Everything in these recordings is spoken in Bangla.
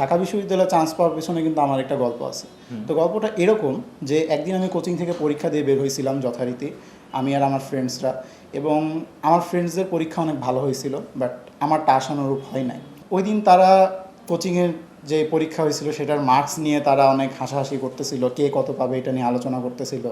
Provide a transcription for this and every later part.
ঢাকা বিশ্ববিদ্যালয়ে চান্স পাওয়ার পেছনে কিন্তু আমার একটা গল্প আছে। তো গল্পটা এরকম যে একদিন আমি কোচিং থেকে পরীক্ষা দিয়ে বের হয়েছিলাম যথারীতি আমি আর আমার ফ্রেন্ডসরা এবং আমার ফ্রেন্ডসদের পরীক্ষা অনেক ভালো হয়েছিল বাট আমার আমারটা আশানুরূপ হয় নাই। ওই দিন তারা কোচিংয়ের যে পরীক্ষা হয়েছিল সেটার মার্কস নিয়ে তারা অনেক হাসাহাসি করতেছিল কে কত পাবে এটা নিয়ে আলোচনা করতেছিল।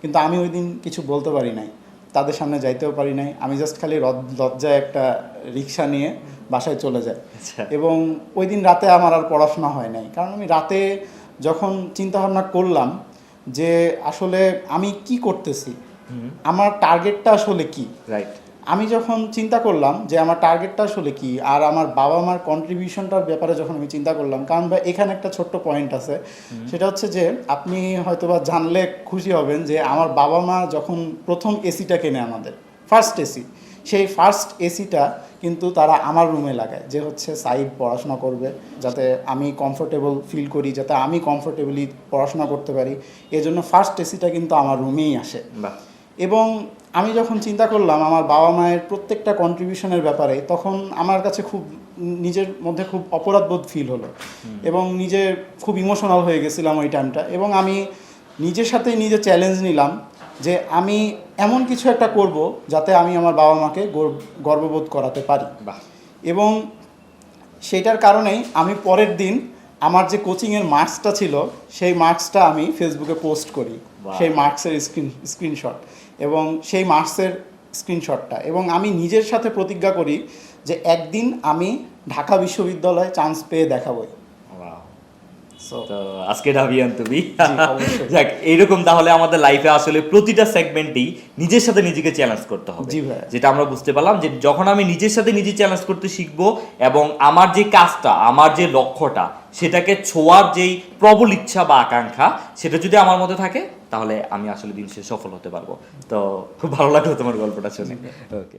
কিন্তু আমি ওই দিন কিছু বলতে পারি নাই। তাদের সামনে যাইতেও পারি নাই। আমি জাস্ট খালি লজ- লজ্জায় একটা রিক্সা নিয়ে বাসায় চলে যাই। আচ্ছা। এবং ওই দিন রাতে আমার আর পড়াশোনা হয় নাই। কারণ আমি রাতে যখন চিন্তা ভাবনা করলাম যে আসলে আমি কি করতেছি আমার টার্গেটটা আসলে কি? রাইট আমি যখন চিন্তা করলাম যে আমার টার্গেটটা আসলে কি আর আমার বাবা মার কন্ট্রিবিউশনটার ব্যাপারে যখন আমি চিন্তা করলাম কারণ ভাই এখানে একটা ছোট্ট পয়েন্ট আছে। সেটা হচ্ছে যে আপনি হয়তোবা জানলে খুশি হবেন যে আমার বাবা মা যখন প্রথম এসিটা কেনে আমাদের ফার্স্ট এসি সেই ফার্স্ট এসিটা কিন্তু তারা আমার রুমে লাগায় যে হচ্ছে সাইড পড়াশোনা করবে যাতে আমি কমফোর্টেবল ফিল করি যাতে আমি কমফোর্টেবলি পড়াশোনা করতে পারি। এজন্য ফার্স্ট এসিটা কিন্তু আমার রুমেই আসে। এবং আমি যখন চিন্তা করলাম আমার বাবা মায়ের প্রত্যেকটা কন্ট্রিবিউশনের ব্যাপারে তখন আমার কাছে খুব নিজের মধ্যে খুব অপরাধবোধ ফিল হলো। এবং নিজে খুব ইমোশনাল হয়ে গেছিলাম ওই টাইমটা এবং আমি নিজের সাথে নিজে চ্যালেঞ্জ নিলাম যে আমি এমন কিছু একটা করব যাতে আমি আমার বাবা মাকে গর্ববোধ করাতে পারি। এবং সেইটার কারণেই আমি পরের দিন আমার যে কোচিংয়ের মার্কসটা ছিল সেই মার্কসটা আমি ফেসবুকে পোস্ট করি। সেই মার্কসের স্ক্রিন স্ক্রিনশট। এবং সেই মার্কসের স্ক্রিনশটটা। এবং আমি নিজের সাথে প্রতিজ্ঞা করি যে একদিন আমি ঢাকা বিশ্ববিদ্যালয়ে চান্স পেয়ে দেখাবই। তো আজকে ডাবিয়ান তুমি। যাক এইরকম তাহলে আমাদের লাইফে আসলে প্রতিটা সেগমেন্টেই নিজের সাথে নিজেকে চ্যালেঞ্জ করতে হবে। যেটা আমরা বুঝতে পারলাম যে যখন আমি নিজের সাথে নিজে চ্যালেঞ্জ করতে শিখব এবং আমার যে কাজটা আমার যে লক্ষ্যটা সেটাকে ছোঁয়ার যেই প্রবল ইচ্ছা বা আকাঙ্ক্ষা সেটা যদি আমার মধ্যে থাকে তাহলে আমি আসলে দিন শেষে সফল হতে পারব। তো খুব ভালো লাগল তোমার গল্পটা শুনে। ওকে